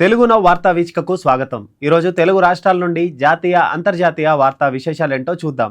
తెలుగున వార్తా వీచికకు స్వాగతం. ఈరోజు తెలుగు రాష్ట్రాల నుండి జాతీయ అంతర్జాతీయ వార్తా విశేషాలేంటో చూద్దాం.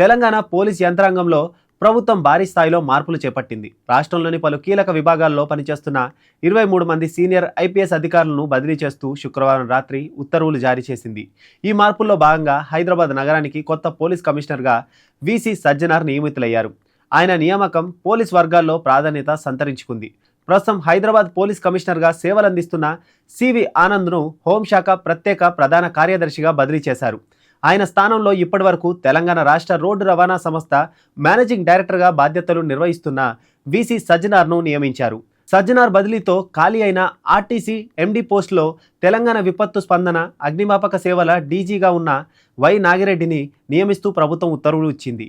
తెలంగాణ పోలీస్ యంత్రాంగంలో ప్రభుత్వం భారీ స్థాయిలో మార్పులు చేపట్టింది. రాష్ట్రంలోని పలు కీలక విభాగాల్లో పనిచేస్తున్న ఇరవై మూడు మంది సీనియర్ ఐపీఎస్ అధికారులను బదిలీ చేస్తూ శుక్రవారం రాత్రి ఉత్తర్వులు జారీ చేసింది. ఈ మార్పుల్లో భాగంగా హైదరాబాద్ నగరానికి కొత్త పోలీస్ కమిషనర్గా వీసీ సజ్జనార్ నియమితులయ్యారు. ఆయన నియామకం పోలీస్ వర్గాల్లో ప్రాధాన్యత సంతరించుకుంది. ప్రస్తుతం హైదరాబాద్ పోలీస్ కమిషనర్గా సేవలందిస్తున్న సివి ఆనంద్ను హోంశాఖ ప్రత్యేక ప్రధాన కార్యదర్శిగా బదిలీ చేశారు. ఆయన స్థానంలో ఇప్పటివరకు తెలంగాణ రాష్ట్ర రోడ్డు రవాణా సంస్థ మేనేజింగ్ డైరెక్టర్గా బాధ్యతలు నిర్వహిస్తున్న విసి సజ్జనార్ను నియమించారు. సజ్జనార్ బదిలీతో ఖాళీ అయిన ఆర్టీసీ ఎండీ పోస్టులో తెలంగాణ విపత్తు స్పందన అగ్నిమాపక సేవల డీజీగా ఉన్న వై నాగిరెడ్డిని నియమిస్తూ ప్రభుత్వం ఉత్తర్వులు ఇచ్చింది.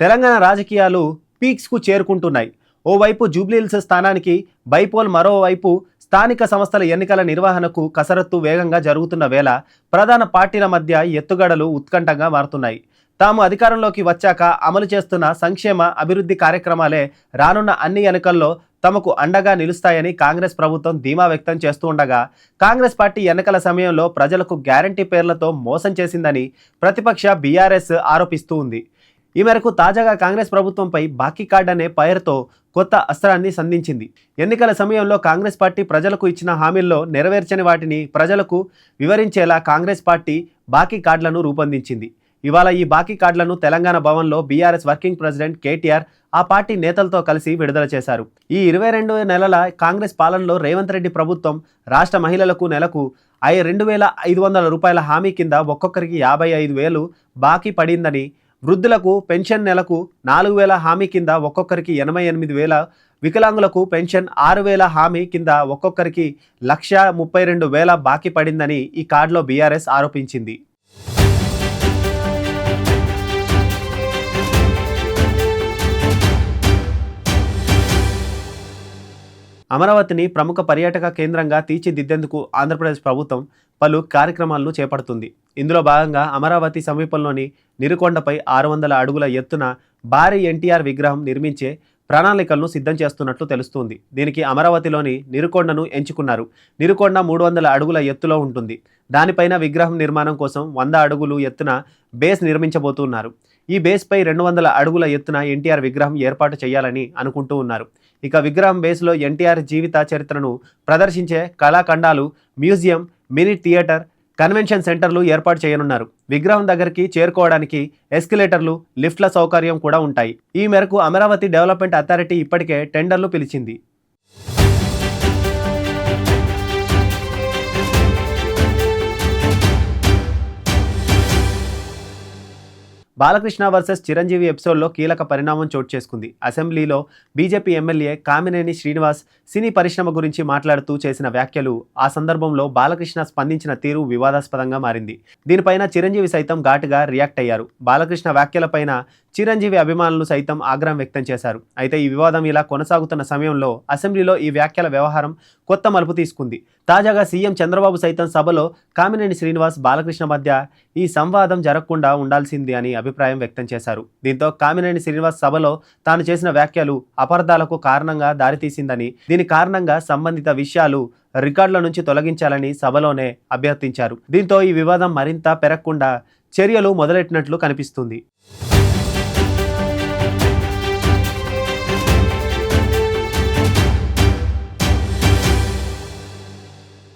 తెలంగాణ రాజకీయాలు పీక్స్కు చేరుకుంటున్నాయి. ఓవైపు జూబ్లీహిల్స్ స్థానానికి బైపోల్ మరోవైపు స్థానిక సంస్థల ఎన్నికల నిర్వహణకు కసరత్తు వేగంగా జరుగుతున్న వేళ ప్రధాన పార్టీల మధ్య ఎత్తుగడలు ఉత్కంఠంగా మారుతున్నాయి. తాము అధికారంలోకి వచ్చాక అమలు చేస్తున్న సంక్షేమ అభివృద్ధి కార్యక్రమాలే రానున్న అన్ని ఎన్నికల్లో తమకు అండగా నిలుస్తాయని కాంగ్రెస్ ప్రభుత్వం ధీమా వ్యక్తం చేస్తూ ఉండగా కాంగ్రెస్ పార్టీ ఎన్నికల సమయంలో ప్రజలకు గ్యారంటీ పేర్లతో మోసం చేసిందని ప్రతిపక్ష బీఆర్ఎస్ ఆరోపిస్తూ ఉంది. ఈ మేరకు తాజాగా కాంగ్రెస్ ప్రభుత్వంపై బాకీ కార్డ్ అనే పేరుతో కొత్త అస్త్రాన్ని సంధించింది. ఎన్నికల సమయంలో కాంగ్రెస్ పార్టీ ప్రజలకు ఇచ్చిన హామీల్లో నెరవేర్చని వాటిని ప్రజలకు వివరించేలా కాంగ్రెస్ పార్టీ బాకీ కార్డులను రూపొందించింది. ఇవాళ ఈ బాకీ కార్డులను తెలంగాణ భవన్లో బీఆర్ఎస్ వర్కింగ్ ప్రెసిడెంట్ కేటీఆర్ ఆ పార్టీ నేతలతో కలిసి విడుదల చేశారు. ఈ ఇరవై రెండు నెలల కాంగ్రెస్ పాలనలో రేవంత్ రెడ్డి ప్రభుత్వం రాష్ట్ర మహిళలకు నెలకు ఐ రెండు వేల ఐదు వందల రూపాయల హామీ కింద ఒక్కొక్కరికి యాభై ఐదు వేలు బాకీ పడిందని వృద్ధులకు పెన్షన్ నెలకు నాలుగు వేల హామీ కింద ఒక్కొక్కరికి ఎనభై ఎనిమిది వేల వికలాంగులకు పెన్షన్ ఆరు వేల హామీ కింద ఒక్కొక్కరికి లక్ష ముప్పై రెండు వేల బాకీ పడిందని ఈ కార్డులో బీఆర్ఎస్ ఆరోపించింది. అమరావతిని ప్రముఖ పర్యాటక కేంద్రంగా తీర్చిదిద్దేందుకు ఆంధ్రప్రదేశ్ ప్రభుత్వం పలు కార్యక్రమాలను చేపడుతుంది. ఇందులో భాగంగా అమరావతి సమీపంలోని నిరుకొండపై ఆరు వందల అడుగుల ఎత్తున భారీ ఎన్టీఆర్ విగ్రహం నిర్మించే ప్రణాళికలను సిద్ధం చేస్తున్నట్లు తెలుస్తుంది. దీనికి అమరావతిలోని నిరుకొండను ఎంచుకున్నారు. నిరుకొండ మూడు వందల అడుగుల ఎత్తులో ఉంటుంది. దానిపైన విగ్రహం నిర్మాణం కోసం వంద అడుగులు ఎత్తున బేస్ నిర్మించబోతున్నారు. ఈ బేస్పై రెండు వందల అడుగుల ఎత్తున ఎన్టీఆర్ విగ్రహం ఏర్పాటు చేయాలని అనుకుంటూ ఉన్నారు. ఇక విగ్రహం బేస్లో ఎన్టీఆర్ జీవిత చరిత్రను ప్రదర్శించే కళాఖండాలు మ్యూజియం మినీ థియేటర్ కన్వెన్షన్ సెంటర్లు ఏర్పాటు చేయనున్నారు. విగ్రహం దగ్గరికి చేరుకోవడానికి ఎస్కిలేటర్లు లిఫ్ట్ల సౌకర్యం కూడా ఉంటాయి. ఈ మేరకు అమరావతి డెవలప్మెంట్ అథారిటీ ఇప్పటికే టెండర్లు పిలిచింది. బాలకృష్ణ వర్సెస్ చిరంజీవి ఎపిసోడ్లో కీలక పరిణామం చోటు చేసుకుంది. అసెంబ్లీలో బీజేపీ ఎమ్మెల్యే కామినేని శ్రీనివాస్ సినీ పరిశ్రమ గురించి మాట్లాడుతూ చేసిన వ్యాఖ్యలు ఆ సందర్భంలో బాలకృష్ణ స్పందించిన తీరు వివాదాస్పదంగా మారింది. దీనిపైన చిరంజీవి సైతం ఘాటుగా రియాక్ట్ అయ్యారు. బాలకృష్ణ వ్యాఖ్యలపైన చిరంజీవి అభిమానులు సైతం ఆగ్రహం వ్యక్తం చేశారు. అయితే ఈ వివాదం ఇలా కొనసాగుతున్న సమయంలో అసెంబ్లీలో ఈ వ్యాఖ్యల వ్యవహారం కొత్త మలుపు తీసుకుంది. తాజాగా సీఎం చంద్రబాబు సైతం సభలో కామినేని శ్రీనివాస్ బాలకృష్ణ మధ్య ఈ సంవాదం జరగకుండా ఉండాల్సింది అని అభిప్రాయం వ్యక్తం చేశారు. దీంతో కామినేని శ్రీనివాస్ సభలో తాను చేసిన వ్యాఖ్యలు అపార్థాలకు కారణంగా దారితీసిందని దీని కారణంగా సంబంధిత విషయాలు రికార్డుల నుంచి తొలగించాలని సభలోనే అభ్యర్థించారు. దీంతో ఈ వివాదం మరింత పెరగకుండా చర్యలు మొదలెట్టినట్లు కనిపిస్తుంది.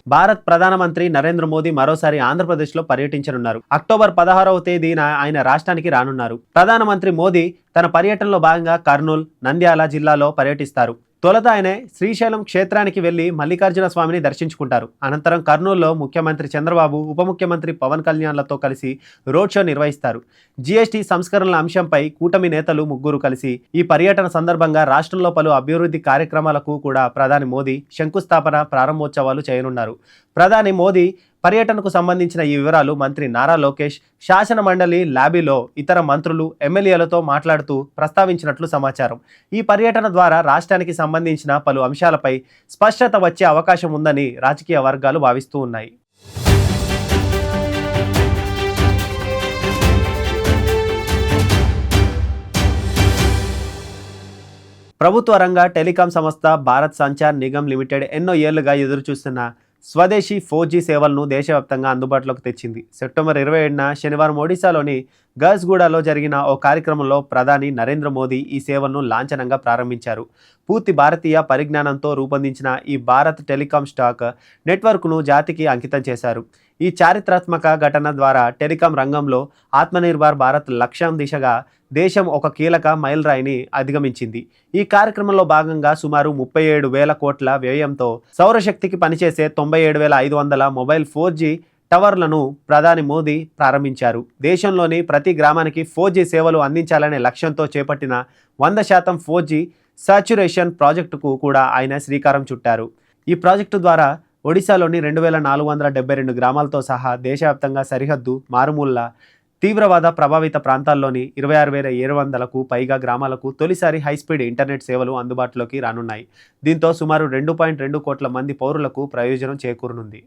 భారత్ ప్రధానమంత్రి నరేంద్ర మోదీ మరోసారి ఆంధ్రప్రదేశ్లో పర్యటించనున్నారు. అక్టోబర్ పదహారవ తేదీన ఆయన రాష్ట్రానికి రానున్నారు. ప్రధానమంత్రి మోదీ తన పర్యటనలో భాగంగా కర్నూలు నంద్యాల జిల్లాలో పర్యటిస్తారు. తొలత ఆయన శ్రీశైలం క్షేత్రానికి వెళ్ళి మల్లికార్జున స్వామిని దర్శించుకుంటారు. అనంతరం కర్నూలులో ముఖ్యమంత్రి చంద్రబాబు ఉప ముఖ్యమంత్రి పవన్ కళ్యాణ్లతో కలిసి రోడ్ షో నిర్వహిస్తారు. జీఎస్టీ సంస్కరణల అంశంపై కూటమి నేతలు ముగ్గురు కలిసి ఈ పర్యటన సందర్భంగా రాష్ట్రంలో పలు అభివృద్ధి కార్యక్రమాలకు కూడా ప్రధాని మోదీ శంకుస్థాపన ప్రారంభోత్సవాలు చేయనున్నారు. ప్రధాని మోదీ పర్యటనకు సంబంధించిన ఈ వివరాలు మంత్రి నారా లోకేష్ శాసన మండలి ల్యాబీలో ఇతర మంత్రులు ఎమ్మెల్యేలతో మాట్లాడుతూ ప్రస్తావించినట్లు సమాచారం. ఈ పర్యటన ద్వారా రాష్ట్రానికి సంబంధించిన పలు అంశాలపై స్పష్టత వచ్చే అవకాశం ఉందని రాజకీయ వర్గాలు భావిస్తూ ఉన్నాయి. ప్రభుత్వ రంగ టెలికాం సంస్థ భారత్ సంచార్ నిగమ్ లిమిటెడ్ ఎన్నో ఏళ్ళుగా ఎదురుచూస్తున్న స్వదేశీ ఫోర్ జీ సేవలను దేశవ్యాప్తంగా అందుబాటులోకి తెచ్చింది. సెప్టెంబర్ ఇరవై ఏడున శనివారం ఒడిశాలోని గర్స్గూడలో జరిగిన ఓ కార్యక్రమంలో ప్రధాని నరేంద్ర మోదీ ఈ సేవలను లాంఛనంగా ప్రారంభించారు. పూర్తి భారతీయ పరిజ్ఞానంతో రూపొందించిన ఈ భారత్ టెలికాం స్టాక్ నెట్వర్క్ను జాతికి అంకితం చేశారు. ఈ చారిత్రాత్మక ఘటన ద్వారా టెలికాం రంగంలో ఆత్మనిర్భర్ భారత్ లక్ష్యం దిశగా దేశం ఒక కీలక మైలురాయిని అధిగమించింది. ఈ కార్యక్రమంలో భాగంగా సుమారు ముప్పై ఏడు వేల కోట్ల వ్యయంతో సౌరశక్తికి పనిచేసే తొంభై ఏడు వేల ఐదు వందల మొబైల్ ఫోర్ జీ టవర్లను ప్రధాని మోదీ ప్రారంభించారు. దేశంలోని ప్రతి గ్రామానికి ఫోర్ జీ సేవలు అందించాలనే లక్ష్యంతో చేపట్టిన వంద శాతం ఫోర్ జీ సాచ్యురేషన్ ప్రాజెక్టుకు కూడా ఆయన శ్రీకారం చుట్టారు. ఈ ప్రాజెక్టు ద్వారా ఒడిశాలోని రెండు వేల నాలుగు వందల డెబ్బై రెండు గ్రామాలతో సహా దేశవ్యాప్తంగా సరిహద్దు మారుమూల తీవ్రవాద ప్రభావిత ప్రాంతాల్లోని ఇరవై ఆరు వేల ఏడు వందలకు పైగా గ్రామాలకు తొలిసారి హైస్పీడ్ ఇంటర్నెట్ సేవలు అందుబాటులోకి రానున్నాయి. దీంతో సుమారు రెండు పాయింట్ రెండు కోట్ల మంది పౌరులకు ప్రయోజనం చేకూరనుంది.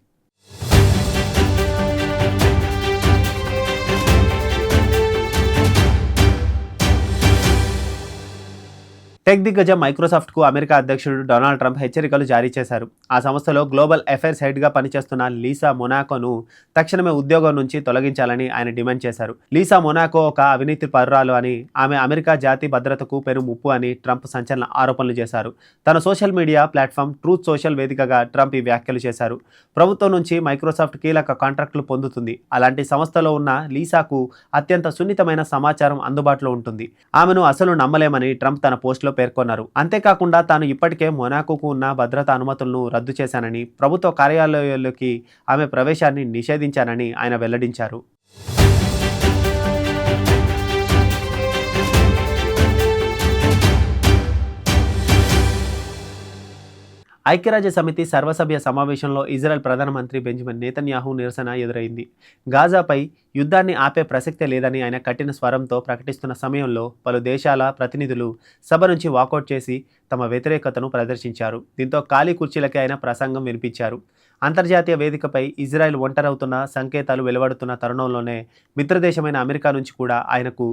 టెక్ దిగ్గజం మైక్రోసాఫ్ట్కు అమెరికా అధ్యక్షుడు డొనాల్డ్ ట్రంప్ హెచ్చరికలు జారీ చేశారు. ఆ సంస్థలో గ్లోబల్ అఫైర్స్ హెడ్గా పనిచేస్తున్న లీసా మొనాకోను తక్షణమే ఉద్యోగం నుంచి తొలగించాలని ఆయన డిమాండ్ చేశారు. లీసా మొనాకో ఒక అవినీతి పరురాలు అని ఆమె అమెరికా జాతి భద్రతకు పెను ముప్పు అని ట్రంప్ సంచలన ఆరోపణలు చేశారు. తన social media platform Truth Social వేదికగా ట్రంప్ ఈ వ్యాఖ్యలు చేశారు. ప్రభుత్వం నుంచి మైక్రోసాఫ్ట్ కీలక కాంట్రాక్టులు పొందుతుంది. అలాంటి సంస్థలో ఉన్న లీసాకు అత్యంత సున్నితమైన సమాచారం అందుబాటులో ఉంటుంది. ఆమెను అసలు నమ్మలేమని ట్రంప్ తన పోస్టులో పేర్కొన్నారు. అంతేకాకుండా తాను ఇప్పటికే మొనాకోకు ఉన్న భద్రతా అనుమతులను రద్దు చేశానని ప్రభుత్వ కార్యాలయాల్లోకి ఆమె ప్రవేశాన్ని నిషేధించానని ఆయన వెల్లడించారు. ఐక్యరాజ్య సమితి సర్వసభ్య సమావేశంలో ఇజ్రాయెల్ ప్రధానమంత్రి బెంజమిన్ నేతన్యాహు నిరసన ఎదురైంది. గాజాపై యుద్ధాన్ని ఆపే ప్రసక్తే లేదని ఆయన కఠిన స్వరంతో ప్రకటిస్తున్న సమయంలో పలు దేశాల ప్రతినిధులు సభ నుంచి వాకౌట్ చేసి తమ వ్యతిరేకతను ప్రదర్శించారు. దీంతో ఖాళీ కుర్చీలకే ఆయన ప్రసంగం వినిపించారు. అంతర్జాతీయ వేదికపై ఇజ్రాయెల్ ఒంటరవుతున్న సంకేతాలు వెలువడుతున్న తరుణంలోనే మిత్రదేశమైన అమెరికా నుంచి కూడా ఆయనకు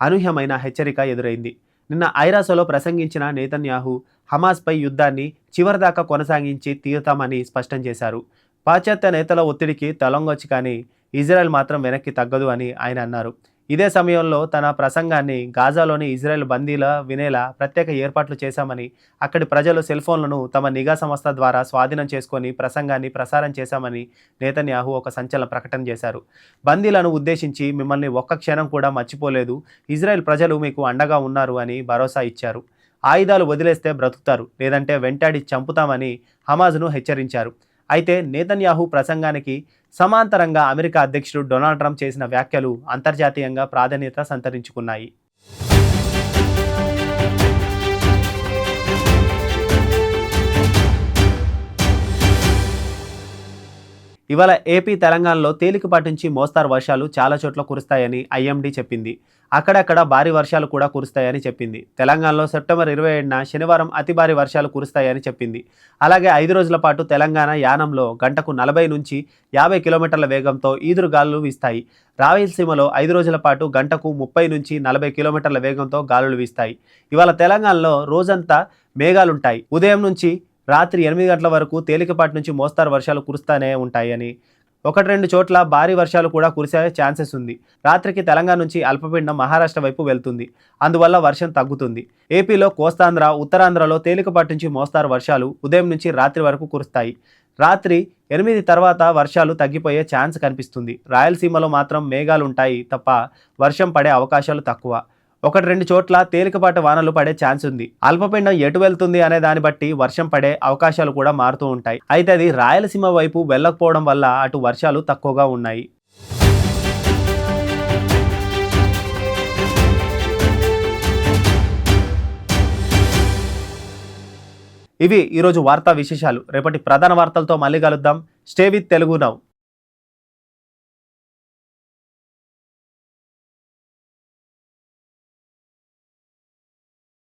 అనూహ్యమైన హెచ్చరిక ఎదురైంది. నిన్న ఐరాసోలో ప్రసంగించిన నేతన్యాహు హమాస్పై యుద్ధాన్ని చివరిదాకా కొనసాగించి తీరుతామని స్పష్టం చేశారు. పాశ్చాత్య నేతల ఒత్తిడికి తలొంగొచ్చు కానీ ఇజ్రాయెల్ మాత్రం వెనక్కి తగ్గదు అని ఆయన అన్నారు. ఇదే సమయంలో తన ప్రసంగాన్ని గాజాలోని ఇజ్రాయెల్ బందీల వినేలా ప్రత్యేక ఏర్పాట్లు చేశామని అక్కడి ప్రజలు సెల్ ఫోన్లను తమ నిఘా సంస్థ ద్వారా స్వాధీనం చేసుకొని ప్రసంగాన్ని ప్రసారం చేశామని నేతన్యాహు ఒక సంచలన ప్రకటన చేశారు. బందీలను ఉద్దేశించి మిమ్మల్ని ఒక్క క్షణం కూడా మర్చిపోలేదు ఇజ్రాయెల్ ప్రజలు మీకు అండగా ఉన్నారు అని భరోసా ఇచ్చారు. ఆయుధాలు వదిలేస్తే బ్రతుకుతారు లేదంటే వెంటాడి చంపుతామని హమాజ్ను హెచ్చరించారు. అయితే నేతన్యాహు ప్రసంగానికి సమాంతరంగా అమెరికా అధ్యక్షుడు డొనాల్డ్ ట్రంప్ చేసిన వ్యాఖ్యలు అంతర్జాతీయంగా ప్రాధాన్యత సంతరించుకున్నాయి. ఇవాళ ఏపీ తెలంగాణలో తేలికపాటి నుంచి మోస్తారు వర్షాలు చాలా చోట్ల కురుస్తాయని ఐఎండీ చెప్పింది. అక్కడక్కడ భారీ వర్షాలు కూడా కురుస్తాయని చెప్పింది. తెలంగాణలో సెప్టెంబర్ ఇరవై ఏడున శనివారం అతి భారీ వర్షాలు కురుస్తాయని చెప్పింది. అలాగే ఐదు రోజుల పాటు తెలంగాణ యానంలో గంటకు నలభై నుంచి యాభై కిలోమీటర్ల వేగంతో ఈదురుగాలులు వీస్తాయి. రాయలసీమలో ఐదు రోజుల పాటు గంటకు ముప్పై నుంచి నలభై కిలోమీటర్ల వేగంతో గాలులు వీస్తాయి. ఇవాళ తెలంగాణలో రోజంతా మేఘాలుంటాయి. ఉదయం నుంచి రాత్రి ఎనిమిది గంటల వరకు తేలికపాటి నుంచి మోస్తారు వర్షాలు కురుస్తానే ఉంటాయని. ఒకటి రెండు చోట్ల భారీ వర్షాలు కూడా కురిసే ఛాన్సెస్ ఉంది. రాత్రికి తెలంగాణ నుంచి అల్పపీడనం మహారాష్ట్ర వైపు వెళ్తుంది. అందువల్ల వర్షం తగ్గుతుంది. ఏపీలో కోస్తాంధ్ర ఉత్తరాంధ్రలో తేలికపాటి నుంచి మోస్తారు వర్షాలు ఉదయం నుంచి రాత్రి వరకు కురుస్తాయి. రాత్రి ఎనిమిది తర్వాత వర్షాలు తగ్గిపోయే ఛాన్స్ కనిపిస్తుంది. రాయలసీమలో మాత్రం మేఘాలు ఉంటాయి తప్ప వర్షం పడే అవకాశాలు తక్కువ. ఒకటి రెండు చోట్ల తేలికపాటి వానలు పడే ఛాన్స్ ఉంది. అల్పపిండం ఎటు వెళ్తుంది అనే దాన్ని బట్టి వర్షం పడే అవకాశాలు కూడా మారుతూ ఉంటాయి. అయితే అది రాయలసీమ వైపు వెళ్ళకపోవడం వల్ల అటు వర్షాలు తక్కువగా ఉన్నాయి. ఇవి ఈరోజు వార్తా విశేషాలు. రేపటి ప్రధాన వార్తలతో మళ్ళీ కలుద్దాం. Stay with Telugu now.